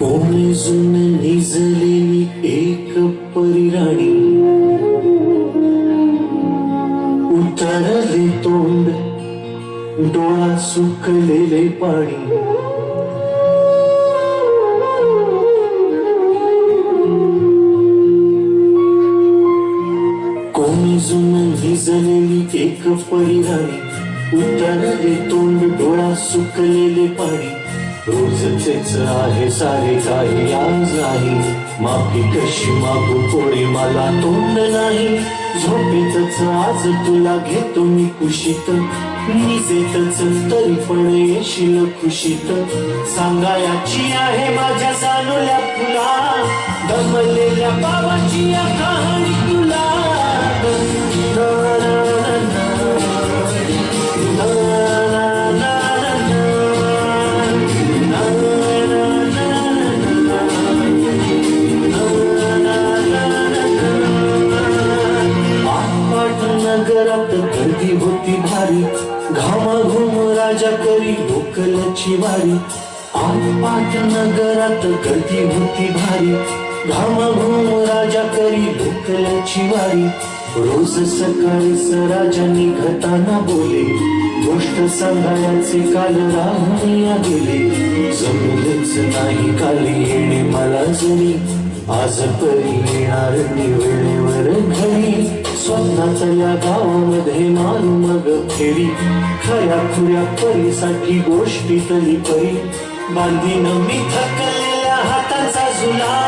कोमेजून निजलेली एक परिराणी उतरले तोंड डोळा सुकलेले पाणी. कोमेजून निजलेली एक परिराणी उतरले तोंड डोळा सुकलेले पाणी. रोजचेच आहे सारे काही आज नाही माफी कशी मागू कोणी मला तोंड नाही. झोपेतच आज तुला घेतो मी कुशीत. निजेतच तरी पण येशील खुशीत. सांगायाची आहे माझ्या जाणूल्या फुला दमलेल्या बाबाची या कहाणी होती भारी. घामाघूम राजा करी लोकलची वारी. आटपाट नगरात गर्दी होती भारी. घामाघूम राजा करी लोकलची वारी. रोज सकाळी सराजा निघताना बोले. गोष्ट सांगायचे काल राहूया गेले जमलेच नाही काली येणे मला जरी. आज परी येणार निवे. घरी स्वप्नातल्या गावामध्ये मारू मग फेरी खऱ्या खुऱ्या परीसाठी गोष्टी तरी परी बांधीन मी थकलेल्या हाताचा जुला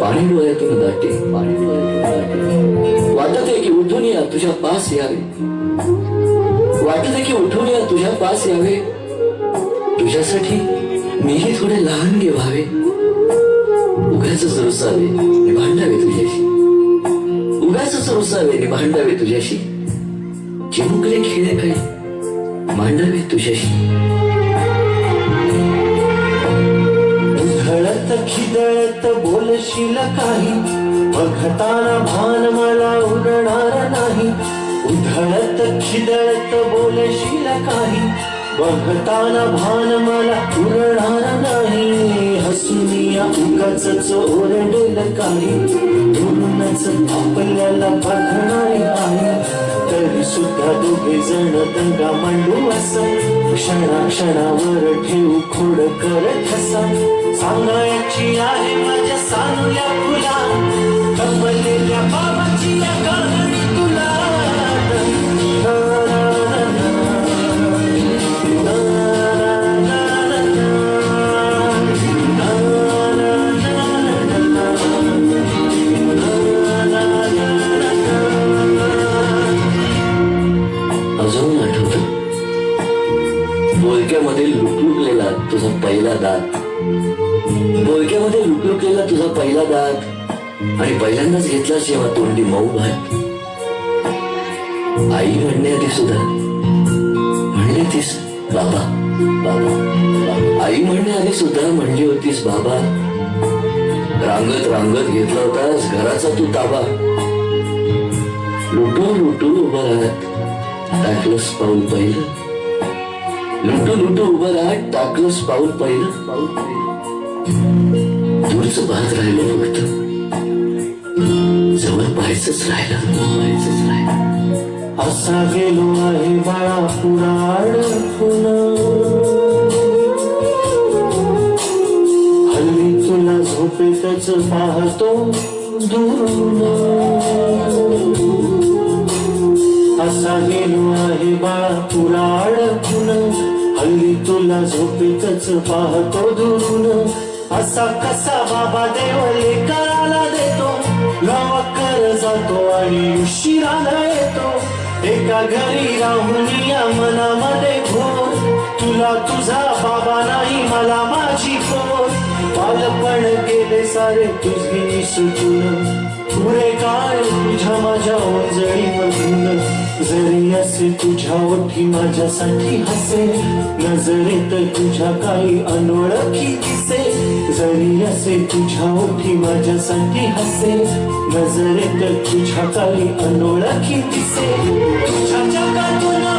पाणी डोळ्यातून दाटे पाणी डोळ्यातून दाटे. वाटत आहे की उठून या तुझ्या पास यावे. वाटत आहे की उठून या तुझ्या पास यावे. तुझ्यासाठी मीही थोडे लहान गे व्हावे उगाच रुसावे निभांडावे भांडावे तुझ्याशी. उगाच रुसावे निभांडावे भांडावे तुझ्याशी. चिमुकले खेळ काही मांडावे तुझ्याशी. खिदळत बोलशील काही? बघताना भान मला उडणार नाही. उधळत खिदळत बोलशील काही? बघताना भान मला उरणार नाही. हसुनिया उगाच चोरडेल काही. म्हणूनच आपल्याला बघणार आहे तरी सुद्धा दोघे जण दंगा मांडू असं. क्षणा क्षणावर ठेवू खोड करत ठसा सांगायची आहे माझ्या सांगल्या फुला कमलेल्या बाबाची या कहाणी बोलक्यामध्ये लुकलुकलेला तुझा पहिला दात आणि पहिल्यांदाच घेतला जेव्हा तोंडी मऊ भात. आई म्हणण्याआधी सुद्धा म्हणली तीस बाबा बाबा आई म्हणण्याआधी सुद्धा म्हणली होतीस बाबा. रांगत रांगत घेतला होतास घराचा तू ताबा. लुटू लुटू उभा राहत टाकलंस पाऊल पहिलं. लुटू लुटू उभं राहत टाकलंच पाऊल पहिलं. पाऊल दूरच पाहत राहिलो फक्त. जवळ पाहायचंच राहिलं. पाहायचंच राहिलं असा गेलो आहे बाळा पुराण हल्ली तुला झोपेतच पाहतो दुरून. असा गेलो आहे बाळा तुला तुला झोपेतच पाहतो दुरून. असा कसा बाबा देव लेकराला देतो. गावाकर जातो आणि उशिराला येतो. एका घरी राहून या मनामध्ये घोर तुला तुझा बाबा नाही मला माझी पोर. बालपण गेले सारे तुझी सुटून पुरे काय तुझ्या माझ्या ओंजळी मधून जरी असे तुझ्या ओठी माझ्यासाठी हसे. नजरेत तुझ्या काही अनोळखी दिसे. जरी असे तुझ्या ओठी माझ्यासाठी हसे. नजरेत तुझ्या काही अनोळखी दिसे. तुझ्या जगातून